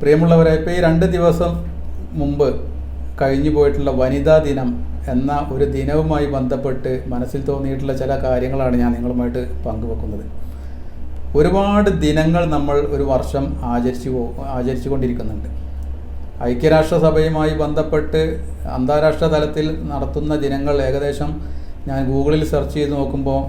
പ്രിയമുള്ളവരെ ഇപ്പോൾ ഈ രണ്ട് ദിവസം മുമ്പ് കഴിഞ്ഞു പോയിട്ടുള്ള വനിതാ ദിനം എന്ന ഒരു ദിനവുമായി ബന്ധപ്പെട്ട് മനസ്സിൽ തോന്നിയിട്ടുള്ള ചില കാര്യങ്ങളാണ് ഞാൻ നിങ്ങളുമായിട്ട് പങ്കുവെക്കുന്നത്. ഒരുപാട് ദിനങ്ങൾ നമ്മൾ ഒരു വർഷം ആചരിച്ചു ആചരിച്ചു കൊണ്ടിരിക്കുന്നുണ്ട് ഐക്യരാഷ്ട്രസഭയുമായി ബന്ധപ്പെട്ട് അന്താരാഷ്ട്ര തലത്തിൽ നടത്തുന്ന ദിനങ്ങൾ ഏകദേശം ഞാൻ ഗൂഗിളിൽ സെർച്ച് ചെയ്ത് നോക്കുമ്പോൾ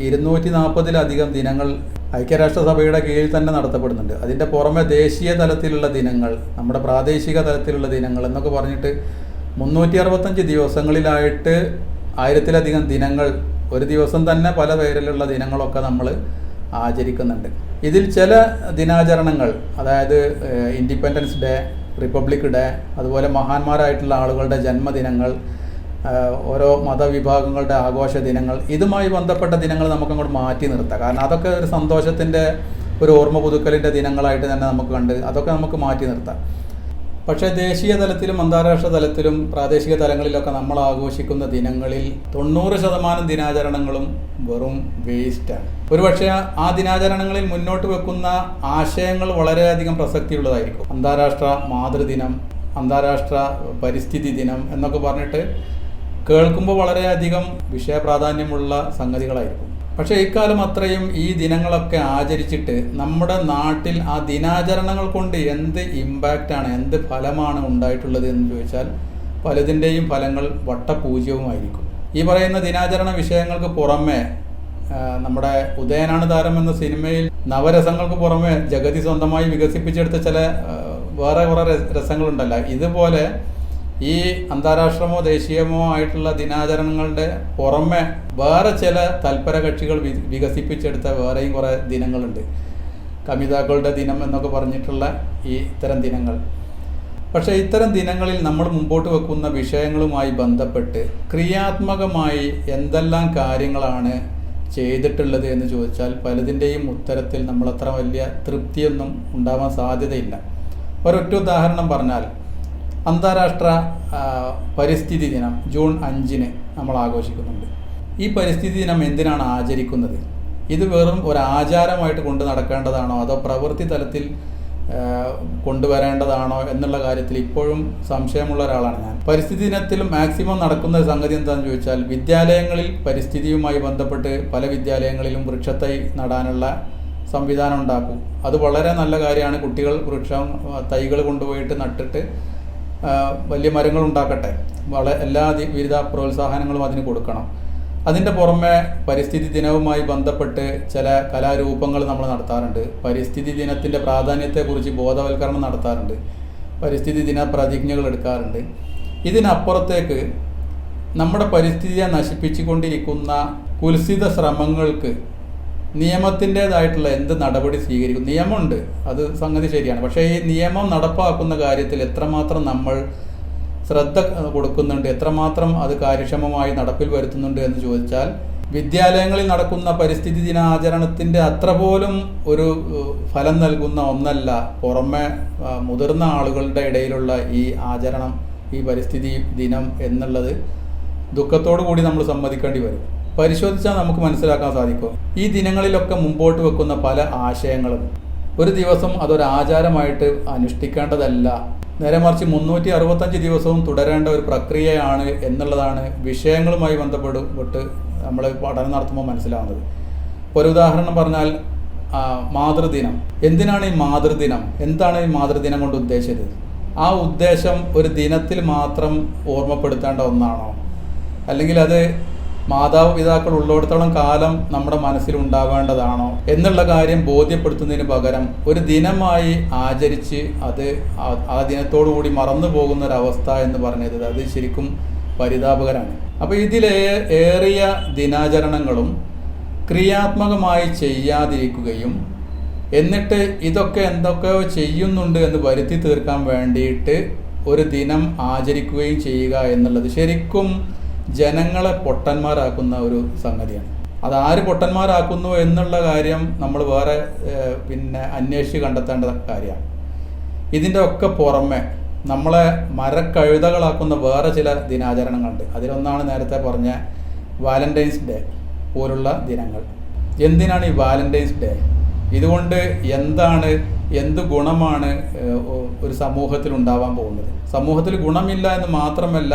ഇരുന്നൂറ്റി നാൽപ്പതിലധികം ദിനങ്ങൾ ഐക്യരാഷ്ട്രസഭയുടെ കീഴിൽ തന്നെ നടത്തപ്പെടുന്നുണ്ട്. അതിന്റെ പുറമെ ദേശീയ തലത്തിലുള്ള ദിനങ്ങൾ നമ്മുടെ പ്രാദേശിക തലത്തിലുള്ള ദിനങ്ങൾ എന്നൊക്കെ പറഞ്ഞിട്ട് മുന്നൂറ്റി അറുപത്തഞ്ച് ദിവസങ്ങളിലായിട്ട് ആയിരത്തിലധികം ദിനങ്ങൾ ഒരു ദിവസം തന്നെ പല പേരിലുള്ള ദിനങ്ങളൊക്കെ നമ്മൾ ആചരിക്കുന്നുണ്ട്. ഇതിൽ ചില ദിനാചരണങ്ങൾ അതായത് ഇൻഡിപെൻഡൻസ് ഡേ റിപ്പബ്ലിക് ഡേ അതുപോലെ മഹാന്മാരായിട്ടുള്ള ആളുകളുടെ ജന്മദിനങ്ങൾ ഓരോ മതവിഭാഗങ്ങളുടെ ആഘോഷ ദിനങ്ങൾ. ഇതുമായി ബന്ധപ്പെട്ട ദിനങ്ങൾ നമുക്കങ്ങോട്ട് മാറ്റി നിർത്താം. കാരണം അതൊക്കെ ഒരു സന്തോഷത്തിന്റെ ഒരു ഓർമ്മ പുതുക്കലിന്റെ ദിനങ്ങളായിട്ട് തന്നെ നമുക്ക് കണ്ട് അതൊക്കെ നമുക്ക് മാറ്റി നിർത്താം. പക്ഷേ ദേശീയ തലത്തിലും അന്താരാഷ്ട്ര തലത്തിലും പ്രാദേശിക തലങ്ങളിലൊക്കെ നമ്മൾ ആഘോഷിക്കുന്ന ദിനങ്ങളിൽ തൊണ്ണൂറ് ശതമാനം ദിനാചരണങ്ങളും വെറും വേസ്റ്റാണ്. ഒരുപക്ഷെ ആ ദിനാചരണങ്ങളിൽ മുന്നോട്ട് വെക്കുന്ന ആശയങ്ങൾ വളരെയധികം പ്രസക്തിയുള്ളതായിരിക്കും. അന്താരാഷ്ട്ര മാതൃദിനം അന്താരാഷ്ട്ര പരിസ്ഥിതി ദിനം എന്നൊക്കെ പറഞ്ഞിട്ട് കേൾക്കുമ്പോൾ വളരെയധികം വിഷയപ്രാധാന്യമുള്ള സംഗതികളായിരിക്കും. പക്ഷേ ഇക്കാലം അത്രയും ഈ ദിനങ്ങളൊക്കെ ആചരിച്ചിട്ട് നമ്മുടെ നാട്ടിൽ ആ ദിനാചരണങ്ങൾ കൊണ്ട് എന്ത് ഇമ്പാക്റ്റാണ് എന്ത് ഫലമാണ് ഉണ്ടായിട്ടുള്ളത് എന്ന് ചോദിച്ചാൽ പലതിന്റെയും ഫലങ്ങൾ വട്ടപൂജ്യവുമായിരിക്കും. ഈ പറയുന്ന ദിനാചരണ വിഷയങ്ങൾക്ക് പുറമെ നമ്മുടെ ഉദയനാണ് താരം എന്ന സിനിമയിൽ നവരസങ്ങൾക്ക് പുറമെ ജഗതി സ്വന്തമായി വികസിപ്പിച്ചെടുത്ത ചില വേറെ കുറേ രസങ്ങളുണ്ടല്ലോ. ഇതുപോലെ ഈ അന്താരാഷ്ട്രമോ ദേശീയമോ ആയിട്ടുള്ള ദിനാചരണങ്ങളുടെ പുറമെ വേറെ ചില തൽപര കക്ഷികൾ വികസിപ്പിച്ചെടുത്ത വേറെയും കുറേ ദിനങ്ങളുണ്ട്. കമിതാക്കളുടെ ദിനം എന്നൊക്കെ പറഞ്ഞിട്ടുള്ള ഈ ഇത്തരം ദിനങ്ങൾ. പക്ഷേ ഇത്തരം ദിനങ്ങളിൽ നമ്മൾ മുമ്പോട്ട് വെക്കുന്ന വിഷയങ്ങളുമായി ബന്ധപ്പെട്ട് ക്രിയാത്മകമായി എന്തെല്ലാം കാര്യങ്ങളാണ് ചെയ്തിട്ടുള്ളത് എന്ന് ചോദിച്ചാൽ പലതിന്റെയും ഉത്തരത്തിൽ നമ്മളത്ര വലിയ തൃപ്തിയൊന്നും ഉണ്ടാവാൻ സാധ്യതയില്ല. ഒരൊറ്റ ഉദാഹരണം പറഞ്ഞാൽ അന്താരാഷ്ട്ര പരിസ്ഥിതി ദിനം ജൂൺ അഞ്ചിന് നമ്മൾ ആഘോഷിക്കുന്നുണ്ട്. ഈ പരിസ്ഥിതി ദിനം എന്തിനാണ് ആചരിക്കുന്നത്? ഇത് വെറും ഒരു ആചാരമായിട്ട് കൊണ്ട് നടക്കേണ്ടതാണോ? അതോ പ്രവൃത്തി തലത്തിൽ കൊണ്ടുവരേണ്ടതാണോ എന്നുള്ള കാര്യത്തിൽ ഇപ്പോഴും സംശയമുള്ള ഒരാളാണ് ഞാൻ. പരിസ്ഥിതി ദിനത്തിൽ മാക്സിമം നടക്കുന്ന സംഗതി എന്താണെന്ന് ചോദിച്ചാൽ വിദ്യാലയങ്ങളിൽ പരിസ്ഥിതിയുമായി ബന്ധപ്പെട്ട് പല വിദ്യാലയങ്ങളിലും വൃക്ഷത്തൈ നടാനുള്ള സംവിധാനം ഉണ്ടാക്കും. അത് വളരെ നല്ല കാര്യമാണ്. കുട്ടികൾ വൃക്ഷം തൈകൾ കൊണ്ടുപോയിട്ട് നട്ടിട്ട് വലിയ മരങ്ങൾ ഉണ്ടാക്കട്ടെ. വള എല്ലാ വിവിധ പ്രോത്സാഹനങ്ങളും അതിന് കൊടുക്കണം. അതിന്റെ പുറമെ പരിസ്ഥിതി ദിനവുമായി ബന്ധപ്പെട്ട് ചില കലാരൂപങ്ങൾ നമ്മൾ നടത്താറുണ്ട്. പരിസ്ഥിതി ദിനത്തിന്റെ പ്രാധാന്യത്തെക്കുറിച്ച് ബോധവൽക്കരണം നടത്താറുണ്ട്. പരിസ്ഥിതി ദിന പ്രതിജ്ഞകൾ എടുക്കാറുണ്ട്. ഇതിനപ്പുറത്തേക്ക് നമ്മുടെ പരിസ്ഥിതിയെ നശിപ്പിച്ചുകൊണ്ടിരിക്കുന്ന കുൽസിത ശ്രമങ്ങൾക്ക് നിയമത്തിന്റെതായിട്ടുള്ള എന്ത് നടപടി സ്വീകരിക്കും? നിയമമുണ്ട്. അത് സംഗതി ശരിയാണ്. പക്ഷേ ഈ നിയമം നടപ്പാക്കുന്ന കാര്യത്തിൽ എത്രമാത്രം നമ്മൾ ശ്രദ്ധ കൊടുക്കുന്നുണ്ട് എത്രമാത്രം അത് കാര്യക്ഷമമായി നടപ്പിൽ വരുത്തുന്നുണ്ട് എന്ന് ചോദിച്ചാൽ വിദ്യാലയങ്ങളിൽ നടക്കുന്ന പരിസ്ഥിതി ദിനാചരണത്തിന്റെ അത്ര പോലും ഒരു ഫലം നൽകുന്ന ഒന്നല്ല. പുറമെ മുതിർന്ന ആളുകളുടെ ഇടയിലുള്ള ഈ ആചരണം ഈ പരിസ്ഥിതി ദിനം എന്നുള്ളത് ദുഃഖത്തോടു കൂടി നമ്മൾ സമ്മതിക്കേണ്ടി വരും. പരിശോധിച്ചാൽ നമുക്ക് മനസ്സിലാക്കാൻ സാധിക്കും. ഈ ദിനങ്ങളിലൊക്കെ മുമ്പോട്ട് വെക്കുന്ന പല ആശയങ്ങളും. ഒരു ദിവസം അതൊരു ആചാരമായിട്ട് അനുഷ്ഠിക്കേണ്ടതല്ല. നേരെ മറിച്ച് മുന്നൂറ്റി അറുപത്തഞ്ച് ദിവസവും തുടരേണ്ട ഒരു പ്രക്രിയയാണ് എന്നുള്ളതാണ് വിഷയങ്ങളുമായി ബന്ധപ്പെട്ട് നമ്മൾ പഠനം നടത്തുമ്പോൾ മനസ്സിലാവുന്നത്. ഒരു ഉദാഹരണം പറഞ്ഞാൽ മാതൃദിനം. എന്തിനാണ് ഈ മാതൃദിനം? എന്താണ് ഈ മാതൃദിനം കൊണ്ട് ഉദ്ദേശിച്ചത്? ആ ഉദ്ദേശം ഒരു ദിനത്തിൽ മാത്രം ഓർമ്മപ്പെടുത്തേണ്ട ഒന്നാണോ? അല്ലെങ്കിൽ അത് മാതാപിതാക്കൾ ഉള്ളിടത്തോളം കാലം നമ്മുടെ മനസ്സിൽ ഉണ്ടാവേണ്ടതാണോ എന്നുള്ള കാര്യം ബോധ്യപ്പെടുത്തുന്നതിന് പകരം ഒരു ദിനമായി ആചരിച്ച് അത് ആ- ദിനത്തോടുകൂടി ദിനത്തോടു കൂടി മറന്നു പോകുന്ന ഒരവസ്ഥ എന്ന് പറഞ്ഞത് അത് ശരിക്കും പരിതാപകരമാണ്. അപ്പോൾ ഇതിലെ ഏറിയ ദിനാചരണങ്ങളും ക്രിയാത്മകമായി ചെയ്യാതിരിക്കുകയും എന്നിട്ട് ഇതൊക്കെ എന്തൊക്കെയോ ചെയ്യുന്നുണ്ട് എന്ന് വരുത്തി തീർക്കാൻ വേണ്ടിയിട്ട് ഒരു ദിനം ആചരിക്കുകയും ചെയ്യുക എന്നുള്ളത് ശരിക്കും ജനങ്ങളെ പൊട്ടന്മാരാക്കുന്ന ഒരു സംഗതിയാണ്. അത് ആര് പൊട്ടന്മാരാക്കുന്നു എന്നുള്ള കാര്യം നമ്മൾ വേറെ പിന്നെ അന്വേഷിച്ച് കണ്ടെത്തേണ്ട കാര്യമാണ്. ഇതിന്റെ ഒക്കെ പുറമെ നമ്മളെ മരക്കഴുതകളാക്കുന്ന വേറെ ചില ദിനാചരണങ്ങളുണ്ട്. അതിലൊന്നാണ് നേരത്തെ പറഞ്ഞ വാലന്റൈൻസ് ഡേ പോലുള്ള ദിനങ്ങൾ. എന്തിനാണ് ഈ വാലന്റൈൻസ് ഡേ? ഇതുകൊണ്ട് എന്താണ് എന്ത് ഗുണമാണ് ഒരു സമൂഹത്തിൽ ഉണ്ടാവാൻ പോകുന്നത്? സമൂഹത്തിൽ ഗുണമില്ല എന്ന് മാത്രമല്ല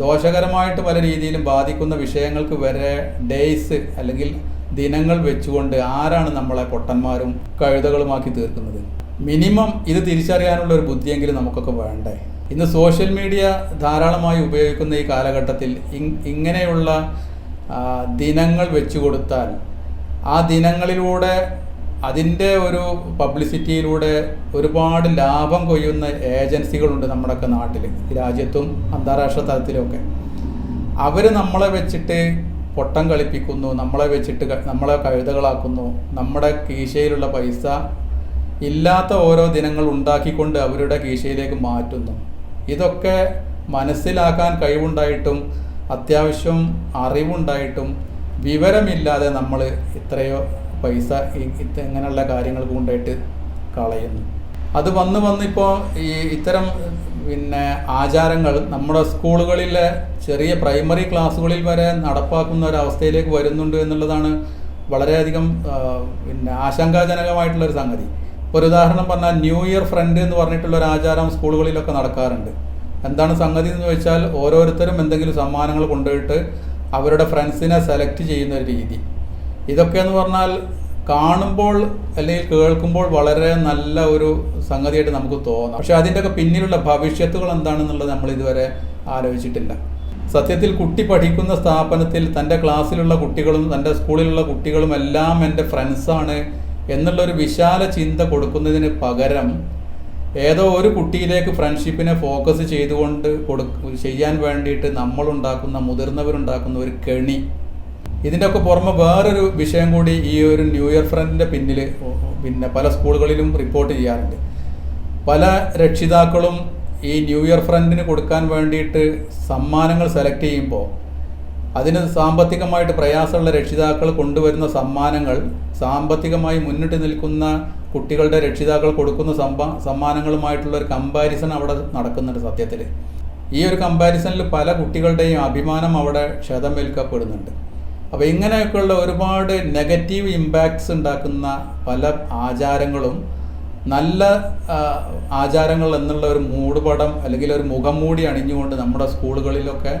ദോഷകരമായിട്ട് പല രീതിയിലും ബാധിക്കുന്ന വിഷയങ്ങൾക്ക് വരെ ഡേയ്സ് അല്ലെങ്കിൽ ദിനങ്ങൾ വെച്ചുകൊണ്ട് ആരാണ് നമ്മളെ പൊട്ടന്മാരും കഴുതകളുമാക്കി തീർക്കുന്നത്? മിനിമം ഇത് തിരിച്ചറിയാനുള്ള ഒരു ബുദ്ധിയെങ്കിലും നമുക്കൊക്കെ വേണ്ടേ? ഇന്ന് സോഷ്യൽ മീഡിയ ധാരാളമായി ഉപയോഗിക്കുന്ന ഈ കാലഘട്ടത്തിൽ ഇങ്ങനെയുള്ള ദിനങ്ങൾ വെച്ചു കൊടുത്താൽ ആ ദിനങ്ങളിലൂടെ അതിന്റെ ഒരു പബ്ലിസിറ്റിയിലൂടെ ഒരുപാട് ലാഭം കൊയ്യുന്ന ഏജൻസികളുണ്ട് നമ്മുടെയൊക്കെ നാട്ടിൽ രാജ്യത്തും അന്താരാഷ്ട്ര തലത്തിലുമൊക്കെ അവർ നമ്മളെ വെച്ചിട്ട് പൊട്ടം കളിപ്പിക്കുന്നു നമ്മളെ വെച്ചിട്ട് നമ്മളെ കഴുതകളാക്കുന്നു നമ്മുടെ കീശയിലുള്ള പൈസ ഇല്ലാത്ത ഓരോ ദിനങ്ങൾ ഉണ്ടാക്കിക്കൊണ്ട് അവരുടെ കീശയിലേക്ക് മാറ്റുന്നു. ഇതൊക്കെ മനസ്സിലാക്കാൻ കഴിവുണ്ടായിട്ടും അത്യാവശ്യം അറിവുണ്ടായിട്ടും വിവരമില്ലാതെ നമ്മൾ ഇത്രയോ പൈസ ഇങ്ങനെയുള്ള കാര്യങ്ങൾക്ക് കൊണ്ടായിട്ട് കളയുന്നു. അത് വന്ന് വന്നിപ്പോൾ ഈ ഇത്തരം പിന്നെ ആചാരങ്ങൾ നമ്മുടെ സ്കൂളുകളിലെ ചെറിയ പ്രൈമറി ക്ലാസ്സുകളിൽ വരെ നടപ്പാക്കുന്ന ഒരു അവസ്ഥയിലേക്ക് വരുന്നുണ്ട് എന്നുള്ളതാണ് വളരെയധികം പിന്നെ ആശങ്കാജനകമായിട്ടുള്ള ഒരു സംഗതി. ഒരു ഉദാഹരണം പറഞ്ഞാൽ ന്യൂ ഇയർ ഫ്രണ്ട് എന്ന് പറഞ്ഞിട്ടുള്ള ഒരു ആചാരം സ്കൂളുകളിലൊക്കെ നടക്കാറുണ്ട്. എന്താണ് സംഗതി എന്ന് വെച്ചാൽ ഓരോരുത്തരും എന്തെങ്കിലും സമ്മാനങ്ങൾ കൊണ്ടുപോയിട്ട് അവരുടെ ഫ്രണ്ട്സിനെ സെലക്ട് ചെയ്യുന്ന ഒരു രീതി. ഇതൊക്കെ എന്ന് പറഞ്ഞാൽ കാണുമ്പോൾ അല്ലെങ്കിൽ കേൾക്കുമ്പോൾ വളരെ നല്ല ഒരു സംഗതിയായിട്ട് നമുക്ക് തോന്നാം. പക്ഷെ അതിന്റെയൊക്കെ പിന്നിലുള്ള ഭവിഷ്യത്തുകൾ എന്താണെന്നുള്ളത് നമ്മൾ ഇതുവരെ ആലോചിച്ചിട്ടില്ല. സത്യത്തിൽ കുട്ടി പഠിക്കുന്ന സ്ഥാപനത്തിൽ തന്റെ ക്ലാസ്സിലുള്ള കുട്ടികളും തന്റെ സ്കൂളിലുള്ള കുട്ടികളും എല്ലാം എന്റെ ഫ്രണ്ട്സാണ് എന്നുള്ളൊരു വിശാല ചിന്ത കൊടുക്കുന്നതിന് പകരം ഏതോ ഒരു കുട്ടിയിലേക്ക് ഫ്രണ്ട്ഷിപ്പിനെ ഫോക്കസ് ചെയ്തുകൊണ്ട് കൊടു ചെയ്യാൻ വേണ്ടിയിട്ട് നമ്മളുണ്ടാക്കുന്ന മുതിർന്നവരുണ്ടാക്കുന്ന ഒരു കെണി ഇതിന്റെ ഒക്കെ പുറമെ വേറൊരു വിഷയം കൂടി ഈ ഒരു ന്യൂ ഇയർ ഫ്രണ്ടിന്റെ പിന്നിൽ പിന്നെ പല സ്കൂളുകളിലും റിപ്പോർട്ട് ചെയ്യാറുണ്ട്. പല രക്ഷിതാക്കളും ഈ ന്യൂ ഇയർ ഫ്രണ്ടിന് കൊടുക്കാൻ വേണ്ടിയിട്ട് സമ്മാനങ്ങൾ സെലക്ട് ചെയ്യുമ്പോൾ അതിന് സാമ്പത്തികമായിട്ട് പ്രയാസമുള്ള രക്ഷിതാക്കൾ കൊണ്ടുവരുന്ന സമ്മാനങ്ങൾ സാമ്പത്തികമായി മുന്നിട്ട് നിൽക്കുന്ന കുട്ടികളുടെ രക്ഷിതാക്കൾ കൊടുക്കുന്ന സമ്പാ സമ്മാനങ്ങളുമായിട്ടുള്ള ഒരു കമ്പാരിസൺ അവിടെ നടക്കുന്നുണ്ട് സത്യത്തിൽ ഈ ഒരു കമ്പാരിസണിൽ പല കുട്ടികളുടെയും അഭിമാനം അവിടെ ക്ഷതമേൽക്കപ്പെടുന്നുണ്ട് അപ്പോൾ ഇങ്ങനെയൊക്കെയുള്ള ഒരുപാട് നെഗറ്റീവ് ഇമ്പാക്ട്സ് ഉണ്ടാക്കുന്ന പല ആചാരങ്ങളും നല്ല ആചാരങ്ങൾ എന്നുള്ള ഒരു മൂടുപടം അല്ലെങ്കിൽ ഒരു മുഖം മൂടി അണിഞ്ഞുകൊണ്ട് നമ്മുടെ സ്കൂളുകളിലൊക്കെ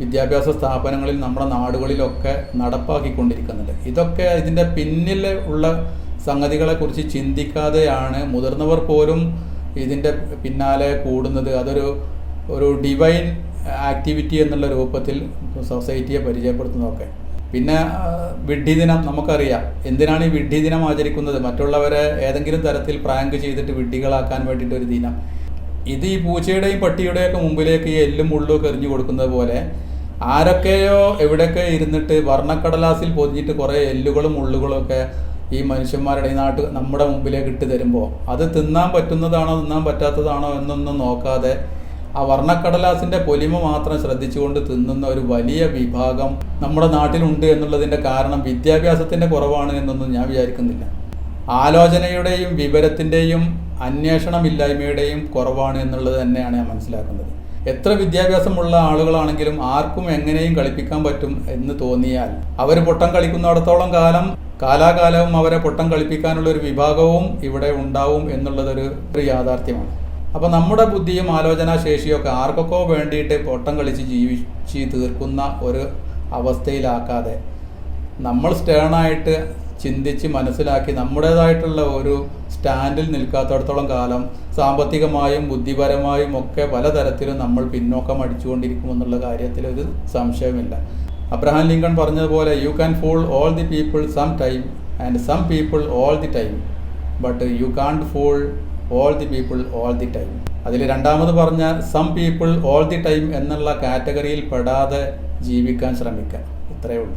വിദ്യാഭ്യാസ സ്ഥാപനങ്ങളിൽ നമ്മുടെ നാടുകളിലൊക്കെ നടപ്പാക്കിക്കൊണ്ടിരിക്കുന്നുണ്ട്. ഇതൊക്കെ ഇതിന്റെ പിന്നിൽ ഉള്ള സംഗതികളെക്കുറിച്ച് ചിന്തിക്കാതെയാണ് മുതിർന്നവർ പോലും ഇതിന്റെ പിന്നാലെ കൂടുന്നത്. അതൊരു ഒരു ഡിവൈൻ ആക്ടിവിറ്റി എന്നുള്ള രൂപത്തിൽ സൊസൈറ്റിയെ പരിചയപ്പെടുത്തുന്നതൊക്കെ. പിന്നെ വിഡ്ഢി ദിനം നമുക്കറിയാം. എന്തിനാണ് ഈ വിഡ്ഢി ദിനം ആചരിക്കുന്നത്? മറ്റുള്ളവരെ ഏതെങ്കിലും തരത്തിൽ പ്രാങ്ക് ചെയ്തിട്ട് വിഡ്ഢികളാക്കാൻ വേണ്ടിയിട്ട് ഒരു ദിനം. ഇത് ഈ പൂച്ചയുടെയും പട്ടിയുടെയും ഒക്കെ മുമ്പിലേക്ക് ഈ എല്ലും മുള്ളും എറിഞ്ഞു കൊടുക്കുന്നത് പോലെ ആരൊക്കെയോ എവിടെയൊക്കെ ഇരുന്നിട്ട് വർണക്കടലാസിൽ പൊതിഞ്ഞിട്ട് കുറേ എല്ലുകളും മുള്ളുകളും ഒക്കെ ഈ മനുഷ്യന്മാരുടെ നാട്ട് നമ്മുടെ മുമ്പിലേക്ക് ഇട്ട് തരുമ്പോൾ അത് തിന്നാൻ പറ്റുന്നതാണോ തിന്നാൻ പറ്റാത്തതാണോ എന്നൊന്നും നോക്കാതെ ആ വർണക്കടലാസിന്റെ പൊലിമ മാത്രം ശ്രദ്ധിച്ചുകൊണ്ട് തിന്നുന്ന ഒരു വലിയ വിഭാഗം നമ്മുടെ നാട്ടിലുണ്ട് എന്നുള്ളതിന്റെ കാരണം വിദ്യാഭ്യാസത്തിന്റെ കുറവാണ് എന്നൊന്നും ഞാൻ വിചാരിക്കുന്നില്ല. ആലോചനയുടെയും വിവരത്തിന്റെയും അന്വേഷണമില്ലായ്മയുടെയും കുറവാണ് എന്നുള്ളത് തന്നെയാണ് ഞാൻ മനസ്സിലാക്കുന്നത്. എത്ര വിദ്യാഭ്യാസമുള്ള ആളുകളാണെങ്കിലും ആർക്കും എങ്ങനെയും കളിപ്പിക്കാൻ പറ്റും എന്ന് തോന്നിയാൽ അവർ പൊട്ടം കളിക്കുന്നിടത്തോളം കാലം കാലാകാലവും അവരെ പൊട്ടം കളിപ്പിക്കാനുള്ള ഒരു വിഭാഗവും ഇവിടെ ഉണ്ടാവും എന്നുള്ളതൊരു ഒരു യാഥാർത്ഥ്യമാണ്. അപ്പോൾ നമ്മുടെ ബുദ്ധിയും ആലോചനാശേഷിയൊക്കെ ശേഷിയൊക്കെ ആർക്കൊക്കെ വേണ്ടിയിട്ട് പൊട്ടം കളിച്ച് ജീവിച്ച് തീർക്കുന്ന ഒരു അവസ്ഥയിലാക്കാതെ നമ്മൾ സ്റ്റേണായിട്ട് ചിന്തിച്ച് മനസ്സിലാക്കി നമ്മുടേതായിട്ടുള്ള ഒരു സ്റ്റാൻഡിൽ നിൽക്കാത്തടത്തോളം കാലം സാമ്പത്തികമായും ബുദ്ധിപരമായും ഒക്കെ പലതരത്തിലും നമ്മൾ പിന്നോക്കം അടിച്ചുകൊണ്ടിരിക്കുമെന്നുള്ള കാര്യത്തിൽ ഒരു സംശയമില്ല. അബ്രഹാം ലിങ്കൺ പറഞ്ഞതുപോലെ you can fool all the people some time and some people all the time but you can't fool all the people all the time അതിൽ രണ്ടാമത് പറഞ്ഞ some people all the time എന്നുള്ള കാറ്റഗറിയിൽ പെടാതെ ജീവിക്കാൻ ശ്രമിക്കുക ഇത്രയേ ഉള്ളൂ.